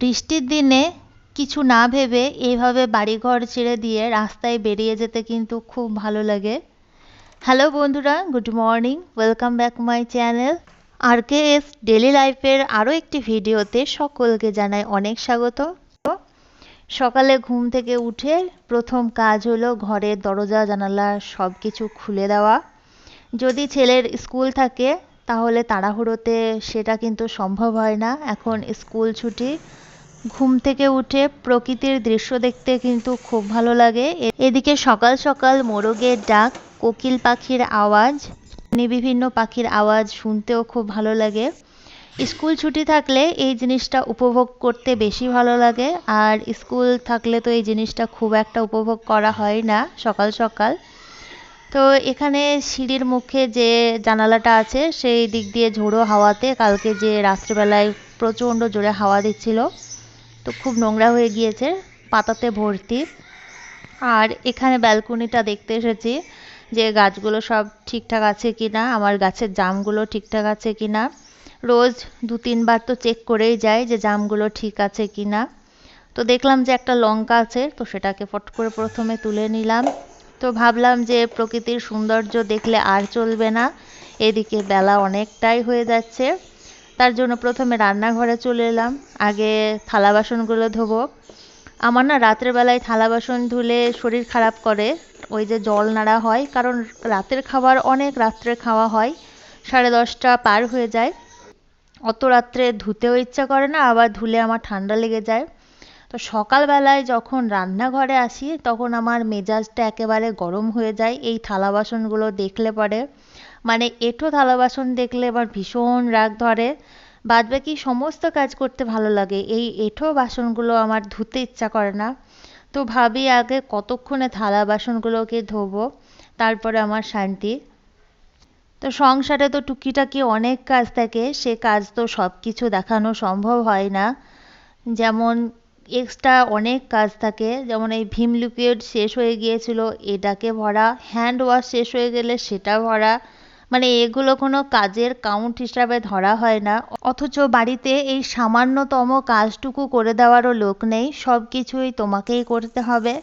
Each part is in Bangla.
বৃষ্টির দিনে কিছু না ভেবে এইভাবে বাড়িঘর ছেড়ে দিয়ে রাস্তায় বেরিয়ে যেতে কিন্তু খুব ভালো লাগে। হ্যালো বন্ধুরা, good morning, welcome back my channel. R K S daily লাইফের আরও একটি ভিডিওতে সকলকে জানাই অনেক স্বাগত। সকালে ঘুম থেকে উঠে প্রথম কাজ হলো ঘরের দরজা, জানালা সব কিছু খুলে দেওয়া। যদি ছেলের স্কুল থাকে, তাহলে তাড়াহুড়োতে সেটা কিন্তু সম্ভব হয় না। এখন স্কুল ছুটি ঘুম থেকে উঠে প্রকৃতির দৃশ্য দেখতে কিন্তু খুব ভালো লাগে। এদিকে সকাল সকাল মোরগের ডাক, কোকিল পাখির আওয়াজ বিভিন্ন পাখির আওয়াজ শুনতেও খুব ভালো লাগে। স্কুল ছুটি থাকলে এই জিনিসটা উপভোগ করতে বেশি ভালো লাগে, আর স্কুল থাকলে তো এই জিনিসটা খুব একটা উপভোগ করা হয় না সকাল সকাল। তো এখানে সিঁড়ির মুখে যে জানালাটা আছে, সেই দিক দিয়ে ঝোড়ো হাওয়াতে কালকে যে রাত্রিবেলায় প্রচণ্ড জোরে হাওয়া দিচ্ছিল। তো খুব নোংরা হয়ে গিয়েছে, পাতাতে ভর্তি। আর এখানে ব্যালকনিটা দেখতে এসেছি যে গাছগুলো সব ঠিকঠাক আছে কি না আমার গাছের জামগুলো ঠিকঠাক আছে কি না রোজ দু তিনবার তো চেক করেই যায় যে জামগুলো ঠিক আছে কি না তো দেখলাম যে একটা লঙ্কা আছে, তো সেটাকে ফট করে প্রথমে তুলে নিলাম। তো ভাবলাম যে প্রকৃতির সৌন্দর্য দেখলে আর চলবে না, এদিকে বেলা অনেকটাই হয়ে যাচ্ছে। তার জন্য প্রথমে রান্নাঘরে চলে এলাম। আগে থালা বাসনগুলো ধোবো। আমার না রাত্রেবেলায় থালা বাসন ধুলে শরীর খারাপ করে। ওই যে জল নাড়া হয়, কারণ রাতের খাবার অনেক রাত্রে খাওয়া হয়। সাড়ে দশটা পার হয়ে যায়। অত রাত্রে ধুতেও ইচ্ছা করে না, আবার ধুলে আমার ঠান্ডা লেগে যায়। তো সকালবেলায় যখন রান্নাঘরে আসি, তখন আমার মেজাজটা একেবারে গরম হয়ে যায়। এই থালা বাসনগুলো দেখলে পরে মানে এঁঠো থালা বাসন দেখলে এবার ভীষণ রাগ ধরে। বাদবাকি সমস্ত কাজ করতে ভালো লাগে। এই এঁঠো বাসনগুলো আমার ধুতে ইচ্ছা করে না। তো ভাবি আগে কতক্ষণে থালা বাসনগুলোকে ধোবো? তারপরে আমার শান্তি। তো সংসারে তো টুকিটাকি অনেক কাজ থাকে। সে কাজ তো সব কিছু দেখানো সম্ভব হয় না। যেমন এক্সট্রা অনেক কাজ থাকে। যেমন এই ভীম লিকুইড শেষ হয়ে গিয়েছিল, এটাকে ভরা হ্যান্ড ওয়াশ শেষ হয়ে গেলে সেটা ভরা। মানে এগুলো কোনো কাজের কাউন্ট হিসাবে ধরা হয় না। অথচ বাড়িতে এই সামান্যতম কাজটুকু করে দেওয়ারও লোক নেই সব কিছুই তোমাকেই করতে হবে।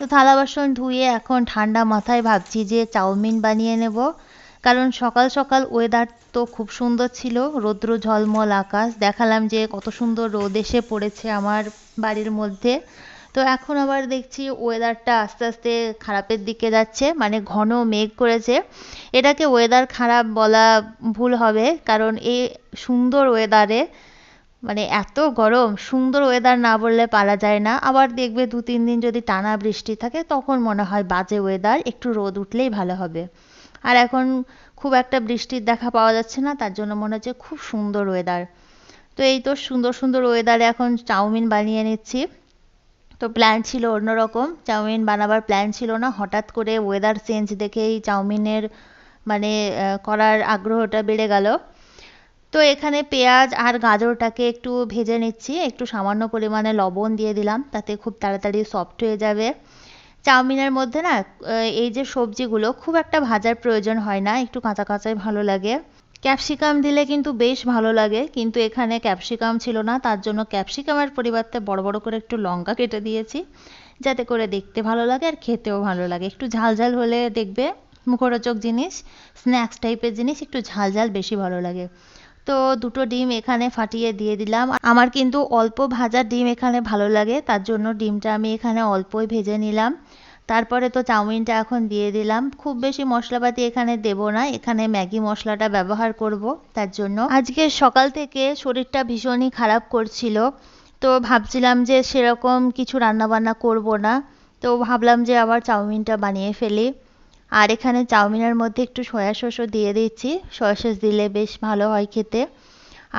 তো থালা বাসন ধুয়ে এখন ঠান্ডা মাথায় ভাবছি যে চাউমিন বানিয়ে নেব। কারণ সকাল সকাল ওয়েদার তো খুব সুন্দর ছিল, রৌদ্র ঝলমল আকাশ। দেখালাম যে কত সুন্দর রোদ এসে পড়েছে আমার। বাড়ির মধ্যে। তো এখন আবার দেখছি ওয়েদারটা আস্তে আস্তে খারাপের দিকে যাচ্ছে মানে ঘন মেঘ করেছে। এটাকে ওয়েদার খারাপ বলা ভুল হবে, কারণ এই সুন্দর ওয়েদারে মানে এত গরম, সুন্দর ওয়েদার না বললে পারা যায় না। আবার দেখবে দু, তিন দিন যদি টানা বৃষ্টি থাকে, তখন মনে হয় বাজে ওয়েদার একটু রোদ উঠলেই ভালো হবে। আর এখন খুব একটা বৃষ্টির দেখা পাওয়া যাচ্ছে না, তার জন্য মনে হচ্ছে খুব সুন্দর ওয়েদার তো এই তো সুন্দর সুন্দর ওয়েদারে এখন চাউমিন বানিয়ে নিচ্ছি। তো প্ল্যান ছিল অন্যরকম, চাউমিন বানাবার প্ল্যান ছিল না। হঠাৎ করে ওয়েদার চেঞ্জ দেখেই চাউমিনের মানে করার আগ্রহটা বেড়ে গেল। তো এখানে পেঁয়াজ আর গাজরটাকে একটু ভেজে নিচ্ছি। একটু সামান্য পরিমাণে লবণ দিয়ে দিলাম, তাতে খুব তাড়াতাড়ি সফট হয়ে যাবে। চাউমিনের মধ্যে না এই যে সবজিগুলো খুব একটা ভাজার প্রয়োজন হয় না, একটু কাঁচা কাঁচাই ভালো লাগে। ক্যাপসিকাম দিলে কিন্তু বেশ ভালো লাগে, কিন্তু এখানে ক্যাপসিকাম ছিল না, তার জন্য ক্যাপসিকামের পরিবর্তে বড় বড় করে একটু লঙ্কা কেটে দিয়েছি, যাতে করে দেখতে ভালো লাগে আর খেতেও ভালো লাগে। একটু ঝাল ঝাল হলে দেখবে মুখরোচক জিনিস, স্ন্যাক্স টাইপের জিনিস একটু ঝাল ঝাল বেশি ভালো লাগে। তো দুটো ডিম এখানে ফাটিয়ে দিয়ে দিলাম। আমার কিন্তু অল্প ভাজা ডিম এখানে ভালো লাগে, তার জন্য ডিমটা আমি এখানে অল্পই ভেজে নিলাম। তারপরে তো চাউমিনটা এখন দিয়ে দিলাম। খুব বেশি মশলাপাতি এখানে দেব না। এখানে ম্যাগি মশলাটা ব্যবহার করব তার জন্য। আজকে সকাল থেকে শরীরটা ভীষণই খারাপ করছিল। তো ভাবছিলাম যে সেরকম কিছু রান্নাবান্না করব না। তো ভাবলাম যে আবার চাউমিনটা বানিয়ে ফেলি। আর এখানে চাউমিনের মধ্যে একটু সয়া সসও দিয়ে দিচ্ছি। সয়া সস দিলে বেশ ভালো হয় খেতে।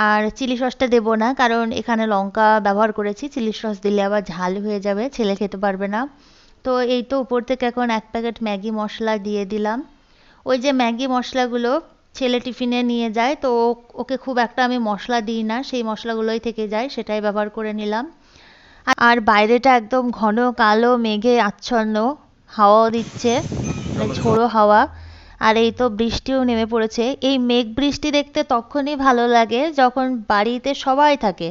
আর চিলি সসটা দেবো না, কারণ এখানে লঙ্কা ব্যবহার করেছি। চিলি সস দিলে আবার ঝাল হয়ে যাবে, ছেলে খেতে পারবে না। তো এই তো উপর থেকে এখন এক প্যাকেট ম্যাগি মশলা দিয়ে দিলাম। ওই যে ম্যাগি মশলাগুলো ছেলে টিফিনে নিয়ে যায় তো ওকে খুব একটা আমি মশলা দিই না সেই মশলাগুলোই থেকে যায় সেটাই ব্যবহার করে নিলাম। আর বাইরেটা একদম ঘন কালো মেঘে আচ্ছন্ন হাওয়াও দিচ্ছে মানে ঝোড়ো হাওয়া। আর এই তো বৃষ্টিও নেমে পড়েছে। এই মেঘ বৃষ্টি দেখতে তখনই ভালো লাগে যখন বাড়িতে সবাই থাকে।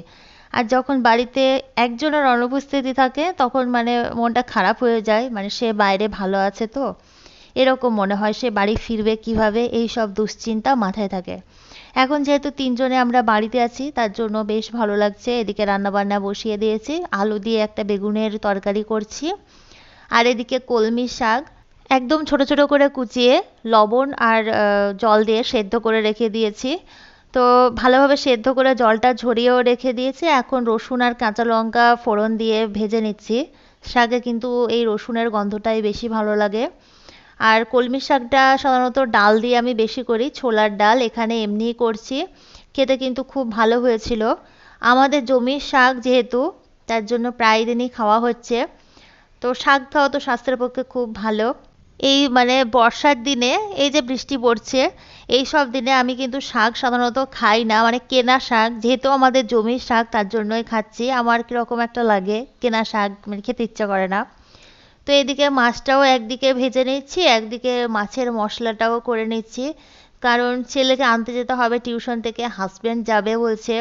আর যখন বাড়িতে একজনের অনুপস্থিতি থাকে, তখন মানে মনটা খারাপ হয়ে যায় মানে সে বাইরে ভালো আছে তো। এরকম মনে হয় সে বাড়ি ফিরবে কীভাবে, এই সব দুশ্চিন্তা মাথায় থাকে। এখন যেহেতু তিনজনে আমরা বাড়িতে আছি, তার জন্য বেশ ভালো লাগছে। এদিকে রান্নাবান্না বসিয়ে দিয়েছি, আলু দিয়ে একটা বেগুনের তরকারি করছি। আর এদিকে কলমি শাক, একদম ছোট ছোট করে কুচিয়ে লবণ আর জল দিয়ে সেদ্ধ করে রেখে দিয়েছি। তো ভালোভাবে সেদ্ধ করে জলটা ঝরিয়েও রেখে দিয়েছি। এখন রসুন আর কাঁচা লঙ্কা ফোড়ন দিয়ে ভেজে নিচ্ছি। শাকে কিন্তু এই রসুনের গন্ধটাই বেশি ভালো লাগে। আর কলমি শাকটা সাধারণত ডাল দিয়ে আমি বেশি করি, ছোলার ডাল এখানে এমনিই করছি। খেতে কিন্তু খুব ভালো হয়েছিল। আমাদের জমির শাক যেহেতু, তার জন্য প্রায় দিনই খাওয়া হচ্ছে। তো শাক খাওয়া তো স্বাস্থ্যের পক্ষে খুব ভালো। এই মানে বর্ষার দিনে এই যে বৃষ্টি পড়ছে, এই সব দিনে আমি কিন্তু শাক সাধারণত খাই না। মানে কেনা শাক, যেহেতু আমাদের জমির শাক, তার জন্যই খাচ্ছি। আমার কীরকম একটা লাগে কেনা শাক মানে খেতে ইচ্ছা করে না। তো এদিকে মাছটাও একদিকে ভেজে নিচ্ছি, একদিকে মাছের মশলাটাও করে নিচ্ছি। কারণ ছেলেকে আনতে যেতে হবে, টিউশন থেকে হাজব্যান্ড যাবে বলছে।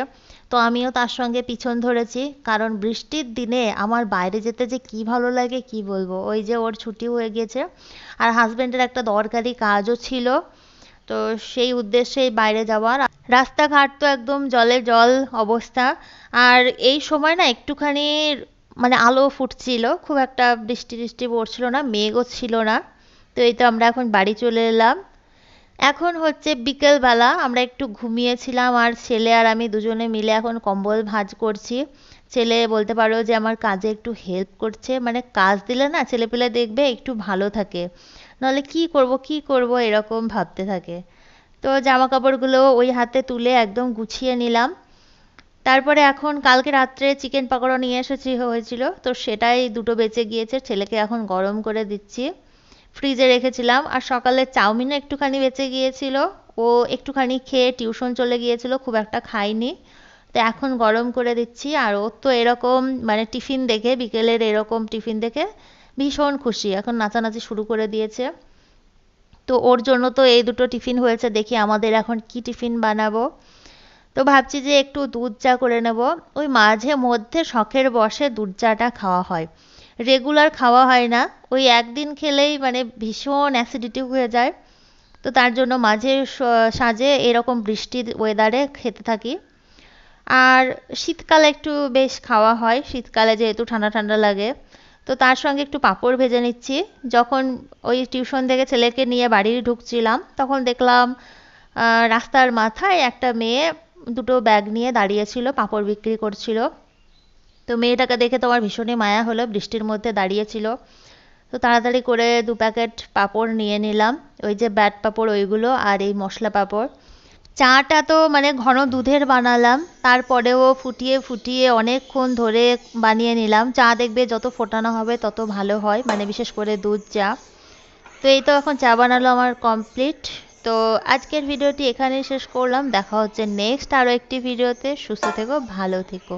তো আমিও তার সঙ্গে পিছন ধরেছি, কারণ বৃষ্টির দিনে আমার বাইরে যেতে যে কি ভালো লাগে কি বলব? ওই যে ওর ছুটি হয়ে গেছে আর হাজব্যান্ডের একটা দরকারি কাজও ছিল, তো সেই উদ্দেশ্যেই বাইরে যাওয়ার। রাস্তাঘাট তো একদম জলে জল অবস্থা, আর এই সময় না একটুখানি মানে আলো ফুটছিল, খুব একটা বৃষ্টি টিষ্টি পড়ছিল না, মেঘও ছিল না, তো এই তো আমরা এখন বাড়ি চলে এলাম। এখন হচ্ছে বিকেলবেলা, আমরা একটু ঘুমিয়েছিলাম আর ছেলে আর আমি দুজনে মিলে এখন কম্বল ভাঁজ করছি। ছেলে বলতে পারো যে আমার কাজে একটু হেল্প করছে মানে কাজ দিলে না ছেলে ছেলেপেলে দেখবে একটু ভালো থাকে। নাহলে কি করব কি করব এরকম ভাবতে থাকে। তো জামা কাপড়গুলো ওই হাতে তুলে একদম গুছিয়ে নিলাম। তারপরে এখন কালকে রাত্রে চিকেন পাকোড়া নিয়ে এসেছি হয়েছিল, তো সেটাই দুটো বেঁচে গিয়েছে, ছেলেকে এখন গরম করে দিচ্ছি। ফ্রিজে রেখেছিলাম আর সকালে চাউমিনও একটুখানি বেঁচে গিয়েছিল। ও একটুখানি খেয়ে টিউশন চলে গিয়েছিল, খুব একটা খায়নি। তো এখন গরম করে দিচ্ছি আর ও তো এরকম মানে টিফিন দেখে, বিকেলের এরকম টিফিন দেখে ভীষণ খুশি। এখন নাচানাচি শুরু করে দিয়েছে। তো ওর জন্য তো এই দুটো টিফিন হয়েছে, দেখি আমাদের এখন কি টিফিন বানাবো। তো ভাবছি যে একটু দুধ চা করে নেব। ওই মাঝে মধ্যে শখের বসে দুধ চাটা খাওয়া হয়। রেগুলার খাওয়া হয় না। ওই একদিন খেলেই মানে ভীষণ অ্যাসিডিটি হয়ে যায়। তো তার জন্য মাঝে সাজে এরকম বৃষ্টির ওয়েদারে খেতে থাকি। আর শীতকালে একটু বেশ খাওয়া হয়। শীতকালে যেহেতু ঠান্ডা ঠান্ডা লাগে। তো তার সঙ্গে একটু পাঁপড় ভেজে নিচ্ছি। যখন ওই টিউশন থেকে ছেলেকে নিয়ে বাড়ি ঢুকছিলাম, তখন দেখলাম রাস্তার মাথায় একটা মেয়ে দুটো ব্যাগ নিয়ে দাঁড়িয়েছিল পাঁপড় বিক্রি করছিল। তো মেয়েটাকে দেখে তো আমার ভীষণই মায়া হলো, বৃষ্টির মধ্যে দাঁড়িয়েছিল। তো তাড়াতাড়ি করে দু প্যাকেট পাঁপড় নিয়ে নিলাম, ওই যে ব্যাট পাঁপড় ওইগুলো আর এই মশলা পাঁপড়। চাটা তো মানে ঘন দুধের বানালাম, তারপরেও ফুটিয়ে ফুটিয়ে অনেকক্ষণ ধরে বানিয়ে নিলাম। চা দেখবে যত ফোটানো হবে তত ভালো হয় মানে বিশেষ করে দুধ, চা। তো এই তো এখন চা বানালো আমার কমপ্লিট। তো আজকের ভিডিওটি এখানেই শেষ করলাম, দেখা হচ্ছে নেক্সট আরও একটি ভিডিওতে। সুস্থ থেকো, ভালো থেকো।